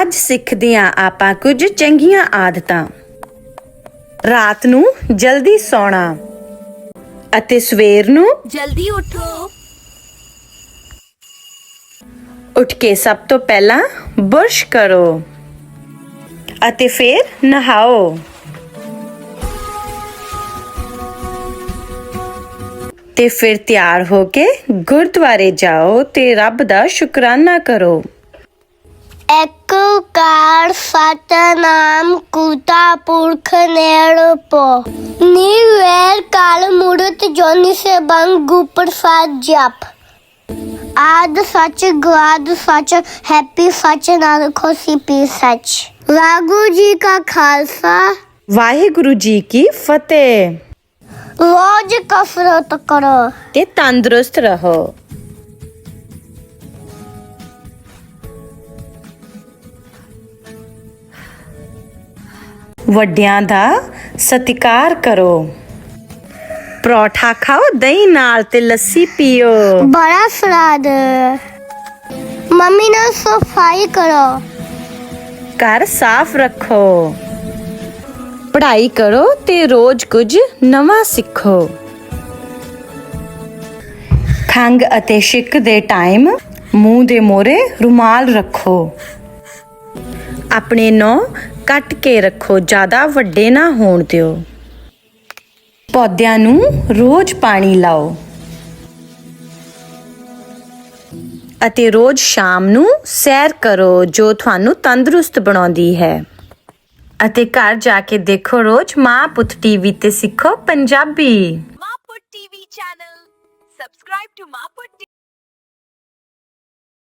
ਅੱਜ ਸਿੱਖਦੇ ਹਾਂ ਆਪਾਂ ਕੁਝ ਚੰਗੀਆਂ ਆਦਤਾਂ। ਰਾਤ ਨੂੰ ਜਲਦੀ ਸੌਣਾ ਅਤੇ ਸਵੇਰ ਨੂੰ ਜਲਦੀ ਉਠੋ। ਉੱਠ ਕੇ ਸਭ ਤੋਂ ਪਹਿਲਾਂ ਬੁਰਸ਼ ਕਰੋ ਅਤੇ ਫਿਰ ਨਹਾਓ। ਤੇ ਫਿਰ ਤਿਆਰ ਹੋ ਕੇ ਗੁਰਦੁਆਰੇ ਜਾਓ ਤੇ ਰੱਬ ਦਾ ਸ਼ੁਕਰਾਨਾ ਕਰੋ। ਇੱਕ ਕਾਰ ਸਤਨਾਮ ਕੁਤਾ ਪੁਰਖ ਨੇੜਪੋ ਨਿਵੇਰ ਕਾਲ ਮੂਰਤ ਜੋਨੀ ਸੇ ਬੰਗ ਗੁਪਰ ਸਾਧ ਜਪ ਆਦ ਸੱਚ ਗਵਾਦ ਸੱਚ ਹੈਪੀ ਸੱਚ ਨਾਨਕ ਹੋਸੀ ਪੀ ਸੱਚ ਵਾਹਿਗੁਰੂ ਜੀ ਕਾ ਖਾਲਸਾ ਵਾਹਿਗੁਰੂ ਜੀ ਕੀ ਫਤਿਹ ਰੋਜ਼ ਕਸਰਤ ਕਰੋ ਤੇ ਤੰਦਰੁਸਤ ਰਹੋ ਵੱਡਿਆਂ ਦਾ ਸਤਿਕਾਰ ਕਰੋ। ਪਰੌਠਾ ਖਾਓ ਦਹੀਂ ਨਾਲ ਤੇ ਲੱਸੀ ਪੀਓ। ਬੜਾ ਸਵਾਦ। ਮੰਮੀ ਨਾਲ ਸਫ਼ਾਈ ਕਰੋ। ਘਰ ਸਾਫ਼ ਰੱਖੋ। ਪੜ੍ਹਾਈ ਕਰੋ ਤੇ ਰੋਜ਼ ਕੁਝ ਨਵਾਂ ਸਿੱਖੋ। ਖੰਗ ਅਤੇ ਛਿੱਕ ਦੇ ਟਾਈਮ ਮੂੰਹ ਦੇ ਮੋਰੇ ਰੁਮਾਲ ਰੱਖੋ। ਆਪਣੇ ਨੌ ਕੱਟ ਕੇ ਰੱਖੋ, ਜ਼ਿਆਦਾ ਵੱਡੇ ਨਾ ਹੋਣ ਦਿਓ। ਪੌਦਿਆਂ ਨੂੰ ਰੋਜ਼ ਪਾਣੀ ਲਾਓ। ਅਤੇ ਰੋਜ਼ ਸ਼ਾਮ ਨੂੰ ਸੈਰ ਕਰੋ, ਜੋ ਤੁਹਾਨੂੰ ਤੰਦਰੁਸਤ ਬਣਾਉਂਦੀ ਹੈ। ਅਤੇ ਘਰ ਜਾ ਕੇ ਦੇਖੋ ਰੋਜ਼ ਮਾਂ ਪੁੱਤ ਟੀਵੀ ਤੇ ਸਿੱਖੋ Punjabi. Maputt TV channel. Subscribe to Maputt